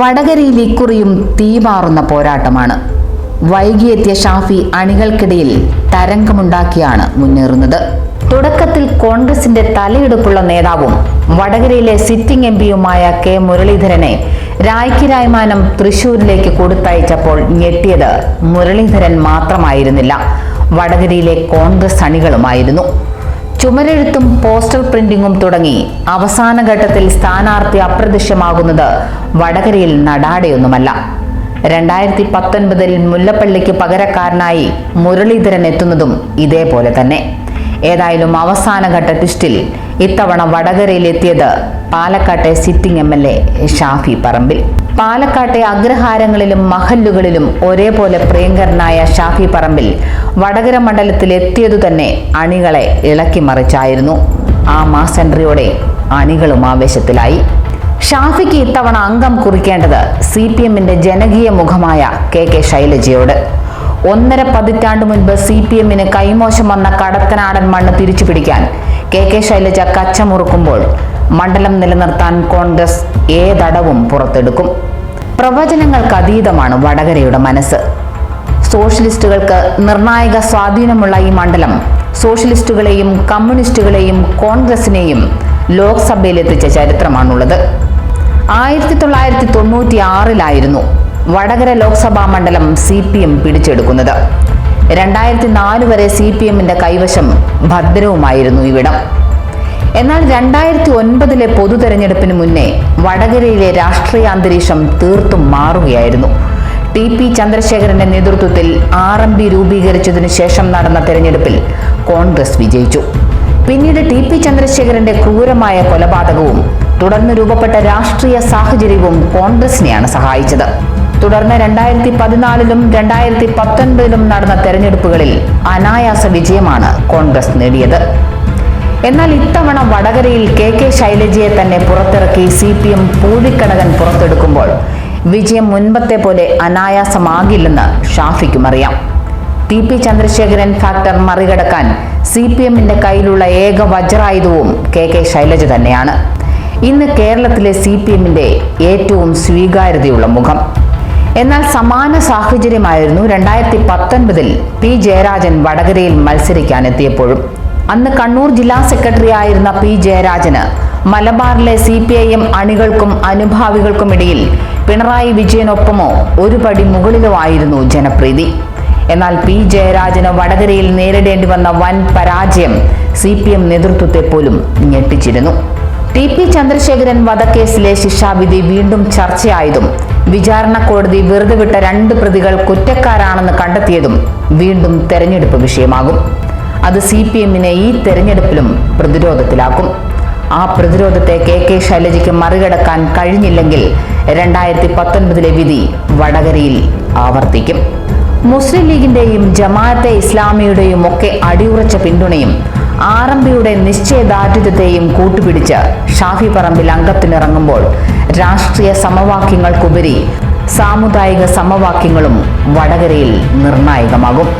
വടകരയിൽ ഇക്കുറിയും തീമാറുന്ന പോരാട്ടമാണ്. വൈകിയെത്തിയ ഷാഫി അണികൾക്കിടയിൽ തരംഗമുണ്ടാക്കിയാണ് മുന്നേറുന്നത്. തുടക്കത്തിൽ കോൺഗ്രസിന്റെ തലയെടുപ്പുള്ള നേതാവും വടകരയിലെ സിറ്റിംഗ് എം പിയുമായ കെ മുരളീധരനെ രായ്ക്കിരായ്മാനം തൃശൂരിലേക്ക് കൊടുത്തയച്ചപ്പോൾ ഞെട്ടിയത് മുരളീധരൻ മാത്രമായിരുന്നില്ല. വടകരയിലെ കോൺഗ്രസ് അണികളുമായിരുന്നു. ചുമരെഴുത്തും പോസ്റ്റർ പ്രിന്റിംഗും തുടങ്ങി അവസാന ഘട്ടത്തിൽ സ്ഥാനാർത്ഥി അപ്രത്യക്ഷമാകുന്നത് വടകരയിൽ നടാടെയൊന്നുമല്ല. രണ്ടായിരത്തി പത്തൊൻപതിൽ മുല്ലപ്പള്ളിക്ക് പകരക്കാരനായി മുരളീധരൻ എത്തുന്നതും ഇതേപോലെ തന്നെ. ഏതായാലും അവസാനഘട്ട ട്വിസ്റ്റിൽ ഇത്തവണ വടകരയിൽ എത്തിയത് പാലക്കാട്ടെ sitting M L A Shafi Parambil. പാലക്കാട്ടെ അഗ്രഹാരങ്ങളിലും മഹല്ലുകളിലും ഒരേപോലെ പ്രിയങ്കരനായ ഷാഫി പറമ്പിൽ വടകര മണ്ഡലത്തിലെത്തിയതു തന്നെ അണികളെ ഇളക്കിമറിച്ചായിരുന്നു ആ മാസ് എൻട്രിയോടെ അണികളും ആവേശത്തിലായി. ഷാഫിക്ക് ഇത്തവണ അംഗം കുറിക്കേണ്ടത് സി പി എമ്മിന്റെ ജനകീയ മുഖമായ കെ കെ ശൈലജയോട്. ഒന്നര പതിറ്റാണ്ട് മുൻപ് സി പി എമ്മിന് കൈമോശം വന്ന കടത്തനാടൻ മണ്ണ് തിരിച്ചു പിടിക്കാൻ കെ കെ ശൈലജ കച്ചമുറുക്കുമ്പോൾ മണ്ഡലം നിലനിർത്താൻ കോൺഗ്രസ് ഏതടവും പുറത്തെടുക്കും. പ്രവചനങ്ങൾക്ക് അതീതമാണ് വടകരയുടെ മനസ്സ്. സോഷ്യലിസ്റ്റുകൾക്ക് നിർണായക സ്വാധീനമുള്ള ഈ മണ്ഡലം സോഷ്യലിസ്റ്റുകളെയും കമ്മ്യൂണിസ്റ്റുകളെയും കോൺഗ്രസിനെയും ലോക്സഭയിലെത്തിച്ച ചരിത്രമാണുള്ളത്. ആയിരത്തി തൊള്ളായിരത്തി തൊണ്ണൂറ്റി ആറിലായിരുന്നു വടകര ലോക്സഭാ മണ്ഡലം സി പി എം പിടിച്ചെടുക്കുന്നത്. രണ്ടായിരത്തി നാല് വരെ സി പി എമ്മിന്റെ കൈവശം ഭദ്രവുമായിരുന്നു ഇവിടം. എന്നാൽ രണ്ടായിരത്തി ഒൻപതിലെ പൊതു തെരഞ്ഞെടുപ്പിന് മുന്നേ വടകരയിലെ രാഷ്ട്രീയ അന്തരീക്ഷം തീർത്തും മാറുകയായിരുന്നു. ടി പി ചന്ദ്രശേഖരന്റെ നേതൃത്വത്തിൽ ആർ എം പി രൂപീകരിച്ചതിനു ശേഷം നടന്ന തെരഞ്ഞെടുപ്പിൽ കോൺഗ്രസ് വിജയിച്ചു. പിന്നീട് ടി പി ചന്ദ്രശേഖരന്റെ ക്രൂരമായ കൊലപാതകവും തുടർന്ന് രൂപപ്പെട്ട രാഷ്ട്രീയ സാഹചര്യവും കോൺഗ്രസിനെയാണ് സഹായിച്ചത്. തുടർന്ന് രണ്ടായിരത്തി പതിനാലിലും രണ്ടായിരത്തി പത്തൊൻപതിലും നടന്ന തെരഞ്ഞെടുപ്പുകളിൽ അനായാസ വിജയമാണ് കോൺഗ്രസ് നേടിയത്. എന്നാൽ ഇത്തവണ വടകരയിൽ കെ കെ ശൈലജയെ തന്നെ പുറത്തിറക്കി സി പി എം പൂഴിക്കടകൻ പുറത്തെടുക്കുമ്പോൾ വിജയം മുൻപത്തെ പോലെ അനായാസമാകില്ലെന്ന് ഷാഫിക്കും അറിയാം. ടി പി ചന്ദ്രശേഖരൻ ഫാക്ടർ മറികടക്കാൻ സി പി എമ്മിന്റെ കയ്യിലുള്ള ഏക വജ്രായുധവും കെ കെ ശൈലജ തന്നെയാണ്. ഇന്ന് കേരളത്തിലെ സി പി എമ്മിന്റെ ഏറ്റവും സ്വീകാര്യതയുള്ള മുഖം. എന്നാൽ സമാന സാഹചര്യമായിരുന്നു രണ്ടായിരത്തി പത്തൊൻപതിൽ പി ജയരാജൻ വടകരയിൽ മത്സരിക്കാനെത്തിയപ്പോഴും അന്ന് കണ്ണൂർ ജില്ലാ സെക്രട്ടറി ആയിരുന്ന പി ജയരാജന് മലബാറിലെ സി പി ഐ എം അണികൾക്കും അനുഭാവികൾക്കുമിടയിൽ പിണറായി വിജയനൊപ്പമോ ഒരു പടി മുകളിലോ ആയിരുന്നു ജനപ്രീതി. എന്നാൽ പി ജയരാജന് വടകരയിൽ നേരിടേണ്ടി വന്ന വൻ പരാജയം സി പി എം നേതൃത്വത്തെ പോലും ഞെട്ടിച്ചിരുന്നു. ടി പി ചന്ദ്രശേഖരൻ വധക്കേസിലെ ശിക്ഷാവിധി വീണ്ടും ചർച്ചയായതും വിചാരണ കോടതി വെറുതെ വിട്ട രണ്ട് പ്രതികൾ കുറ്റക്കാരാണെന്ന് കണ്ടെത്തിയതും വീണ്ടും തെരഞ്ഞെടുപ്പ് വിഷയമാകും. അത് സി പി എമ്മിനെ ഈ തെരഞ്ഞെടുപ്പിലും പ്രതിരോധത്തിലാക്കും. ആ പ്രതിരോധത്തെ കെ കെ ശൈലജയ്ക്ക് മറികടക്കാൻ കഴിഞ്ഞില്ലെങ്കിൽ രണ്ടായിരത്തി പത്തൊൻപതിലെ വിധി വടകരയിൽ ആവർത്തിക്കും. മുസ്ലിം ലീഗിന്റെയും ജമാഅത്തെ ഇസ്ലാമിയുടെയും ഒക്കെ അടിയുറച്ച പിന്തുണയും ആർ എം പിയുടെ നിശ്ചയദാർഢ്യത്തെയും കൂട്ടുപിടിച്ച് ഷാഫി പറമ്പിൽ അംഗത്തിനിറങ്ങുമ്പോൾ രാഷ്ട്രീയ സമവാക്യങ്ങൾക്കുപരി സാമുദായിക സമവാക്യങ്ങളും വടകരയിൽ നിർണായകമാകും.